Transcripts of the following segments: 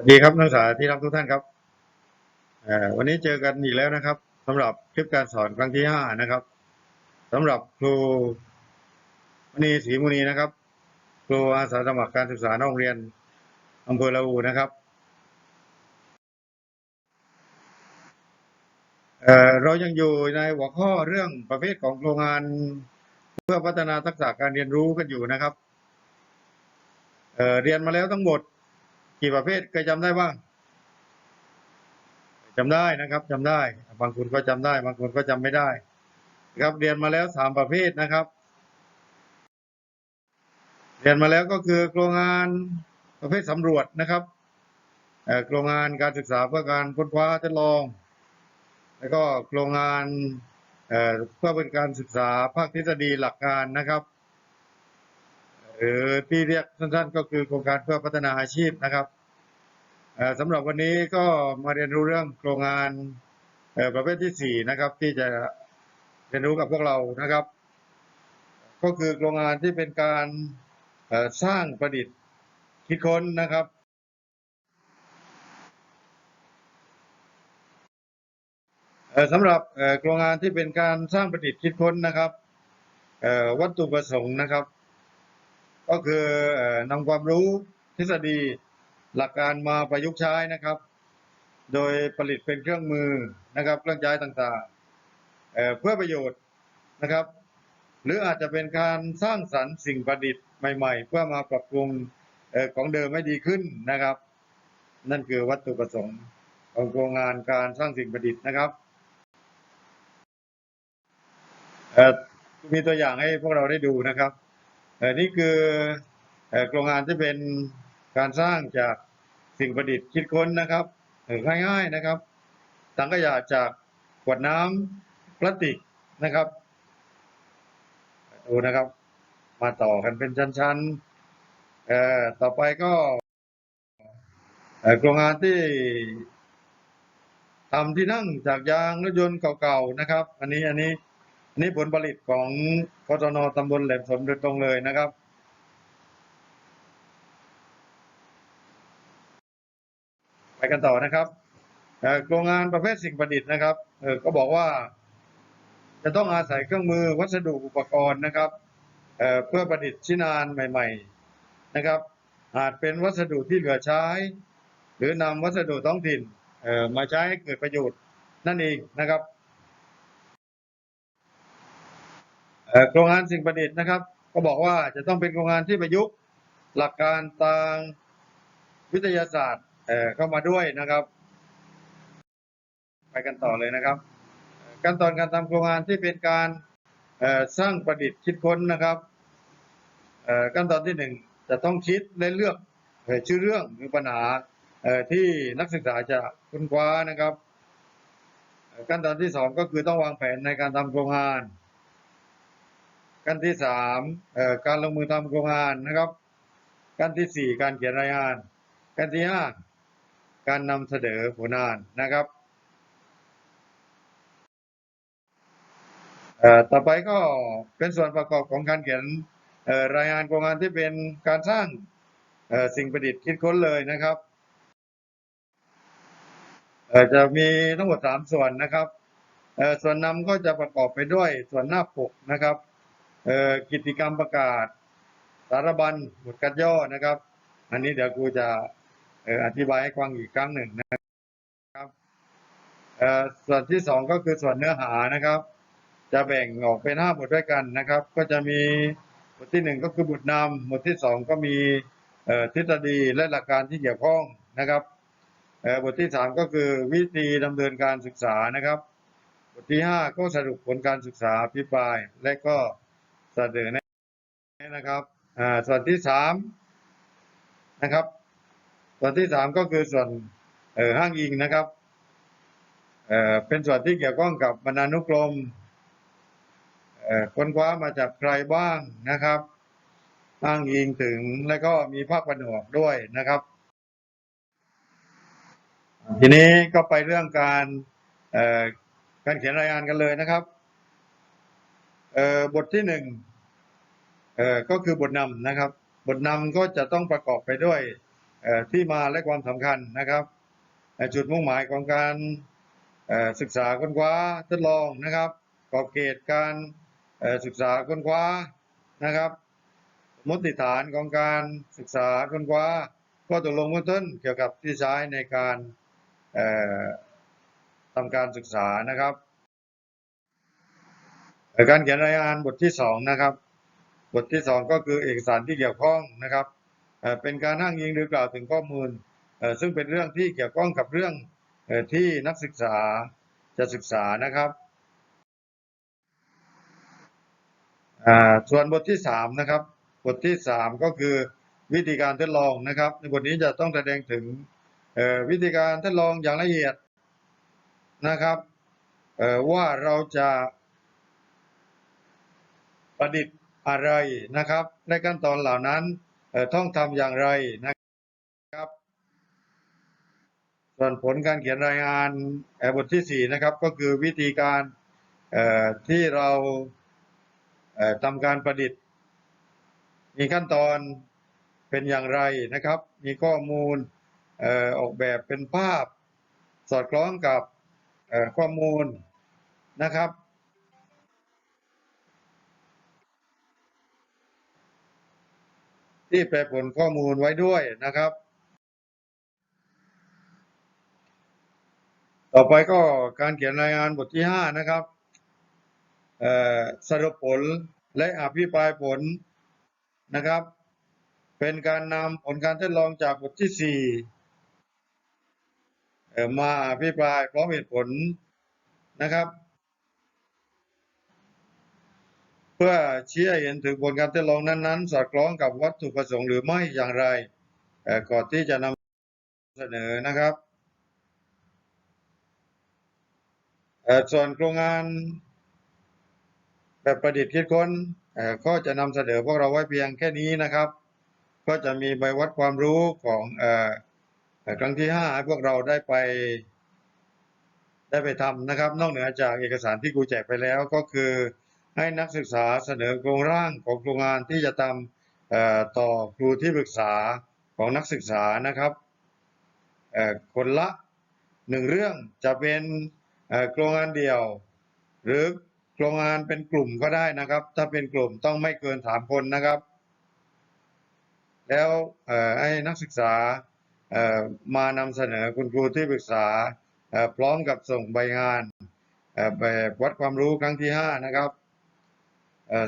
วัสดีครับนักศึกษาที่รักทุกท่านครับวันนี้เจอกันอีกแล้วนะครับสำหรับคลิปการสอนครั้งที่ห้านะครับสำหรับครูมณีศรีมุนีนะครับ ครูอาสาสมัครการศึกษานอกโรงเรียนอำเภอละอูนะครับเเรายังอยู่ในหัวข้อเรื่องประเภทของโครงงาน เพื่อพัฒนาทักษะการเรียนรู้กันอยู่นะครับเเรียนมาแล้วทั้งหมด กี่ประเภทเคยจำได้บ้างจำได้นะครับจำได้ บางคนก็จำได้ บางคนก็จำไม่ได้ครับเรียนมาแล้วสามประเภทนะครับ เรียนมาแล้วก็คือโครงงานประเภทสำรวจนะครับโครงงานการศึกษาเพื่อการค้นคว้าทดลอง แล้วก็โครงงานเพื่อเป็นการศึกษาภาคทฤษฎีหลักการนะครับ หรือที่เรียกสั้นๆ ก็คือโครงการเพื่อพัฒนาอาชีพนะครับสำหรับวันนี้ก็มาเรียนรู้เรื่องโครงงานประเภทที่สี่นะครับ ที่จะเรียนรู้กับพวกเรานะครับ ก็คือโครงงานที่เป็นการสร้างประดิษฐ์คิดค้นนะครับสำหรับโครงงานที่เป็นการสร้างประดิษฐ์คิดค้นนะครับวัตถุประสงค์นะครับ ก็คือนำความรู้ทฤษฎีหลักการมาประยุกต์ใช้นะครับ โดยผลิตเป็นเครื่องมือนะครับ เครื่องใช้ต่างๆเเพื่อประโยชน์นะครับ หรืออาจจะเป็นการสร้างสรรค์สิ่งประดิษฐ์ใหม่ ๆ เพื่อมาปรับปรุงออของเดิมให้ดีขึ้นนะครับ นั่นคือวัตถุประสงค์ของโครงงานการสร้างสิ่งประดิษฐ์นะครับมีตัวอย่างให้พวกเราได้ดูนะครับ นี่คือโครงงานที่เป็นการสร้างจากสิ่งประดิษฐ์คิดค้นนะครับง่ายๆนะครับถังขยะจากขวดน้ำพลาสติกนะครับดูนะครับ มาต่อกันเป็นชั้นๆเอ่อต่อไปก็โครงงานที่ทำที่นั่งจากยางรถยนต์เก่าๆนะครับ อันนี้อันนี้ นนี้ผลผลิตของกศนตำบลแหลมสนโดยตรงเลยนะครับ ไปกันต่อนะครับโครงงานประเภทสิ่งประดิษฐ์นะครับก็บอกว่า จะต้องอาศัยเครื่องมือวัสดุอุปกรณ์นะครับเเพื่อประดิษฐ์ชิ้นงานใหม่ ๆนะครับ อาจเป็นวัสดุที่เหลือใช้ หรือนำวัสดุท้องถิ่นมาใช้ให้เกิดประโยชน์นั่นเองนะครับ เอ่อ โครงงานสิ่งประดิษฐ์นะครับ ก็บอกว่าจะต้องเป็นโครงงานที่ประยุกต์หลักการทางวิทยาศาสตร์เเข้ามาด้วยนะครับ ไปกันต่อเลยนะครับ ขั้นตอนการทำโครงงานที่เป็นการสร้างประดิษฐ์คิดค้นนะครับขั้นตอนที่หนึ่งจะต้องคิดและเลือกชื่อเรื่องหรือปัญหาที่นักศึกษาจะค้นคว้านะครับ ขั้นตอนที่สองก็คือต้องวางแผนในการทำโครงงาน ขั้นที่สามการลงมือทำโครงงานนะครับขั้นที่สี่การเขียนรายงานขั้นที่ห้าการนำเสนอผลงานนะครับต่อไปก็เป็นส่วนประกอบของการเขียนรายงานโครงงานที่เป็นการสร้างสิ่งประดิษฐ์คิดค้นเลยนะครับจะมีทั้งหมดสามส่วนนะครับส่วนนำก็จะประกอบไปด้วยส่วนหน้าปกนะครับ กิจกรรมประกาศ สารบัญบทกัดย่อนะครับ อันนี้เดี๋ยวครูจะอธิบายให้ฟังอีกครั้งหนึ่งนะครับส่วนที่สองก็คือส่วนเนื้อหานะครับ จะแบ่งออกเป็นห้าบทด้วยกันนะครับ ก็จะมีบทที่หนึ่งก็คือบทนำบทที่สองก็มีทฤษฎีและหลักการที่เกี่ยวข้องนะครับบทที่สามก็คือวิธีดำเนินการศึกษานะครับ บทที่ห้าก็สรุปผลการศึกษาอภิปราย และก็ เสนอแนะนะครับอ่าส่วนที่สามนะครับ ส่วนที่สามก็คือส่วนเอ่อห้างอิงนะครับเอ่อเป็นส่วนที่เกี่ยวข้องกับบรรณานุกรมเอ่อค้นคว้ามาจากใครบ้างนะครับอ้างอิงถึงและก็มีภาคผนวกด้วยนะครับ ทีนี้ก็ไปเรื่องการเอ่อการเขียนรายงานกันเลยนะครับ บทที่หนึ่งก็คือบทนำนะครับ บทนำก็จะต้องประกอบไปด้วยที่มาและความสำคัญนะครับ จุดมุ่งหมายของการศึกษาค้นคว้าทดลองนะครับกรอบเกณฑ์การศึกษาค้นคว้านะครับมติฐานของการศึกษาค้นคว้าข้อตกลงเบื้องต้นเกี่ยวกับที่ใช้ในการทำการศึกษานะครับ เอ่การเขียนรายงานบทที่สองนะครับ บทที่สองก็คือเอกสารที่เกี่ยวข้องนะครับเป็นการอ้างอิงหรือกล่าวถึงข้อมูล ซึ่งเป็นเรื่องที่เกี่ยวข้องกับเรื่องที่นักศึกษาจะศึกษานะครับส่วนบทที่สามนะครับ บทที่สามก็คือวิธีการทดลองนะครับ ในบทนี้จะต้องแสดงถึงวิธีการทดลองอย่างละเอียดนะครับว่าเราจะ ประดิษฐ์อะไรนะครับ ในขั้นตอนเหล่านั้นต้องทำอย่างไรนะครับ ส่วนผลการเขียนรายงานบทที่สี่นะครับ ก็คือวิธีการที่เราทำการประดิษฐ์ มีขั้นตอนเป็นอย่างไรนะครับ มีข้อมูลออกแบบเป็นภาพ สอดคล้องกับข้อมูลนะครับ ที่แปรผลข้อมูลไว้ด้วยนะครับ ต่อไปก็การเขียนรายงานบทที่ห้านะครับเอ่อสรุปผลและอภิปรายผลนะครับ เป็นการนำผลการทดลองจากบทที่สี่มาอภิปรายพร้อมเหตุผลนะครับ เพื่อชี้ให้เห็นถึงผลการทดลองนั้นๆ สอดคล้องกับวัตถุประสงค์หรือไม่อย่างไรก่อนที่จะนำเสนอนะครับส่วนโครงงานแบบประดิษฐ์คิดค้นก็จะนำเสนอพวกเราไว้เพียงแค่นี้นะครับ ก็จะมีใบวัดความรู้ของออครั้งที่ห้าให้พวกเราได้ไปได้ไปทำนะครับ นอกเหนือจากเอกสารที่ครูแจกไปแล้วก็คือ ให้นักศึกษาเสนอโครงร่างของโครงงานที่จะทำต่อครูที่ปรึกษาของนักศึกษานะครับคนละหนึ่งเรื่องจะเป็นโครงงานเดียว หรือโครงงานเป็นกลุ่มก็ได้นะครับ ถ้าเป็นกลุ่มต้องไม่เกินสามคนนะครับ แล้วให้นักศึกษามานำเสนอคุณครูที่ปรึกษาพร้อมกับส่งใบงานแบบวัดความรู้ครั้งที่ห้านะครับ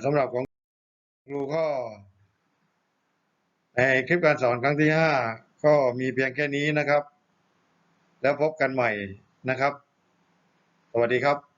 สำหรับของครูก็ในคลิปการสอนครั้งที่ห้าก็มีเพียงแค่นี้นะครับ แล้วพบกันใหม่นะครับ สวัสดีครับ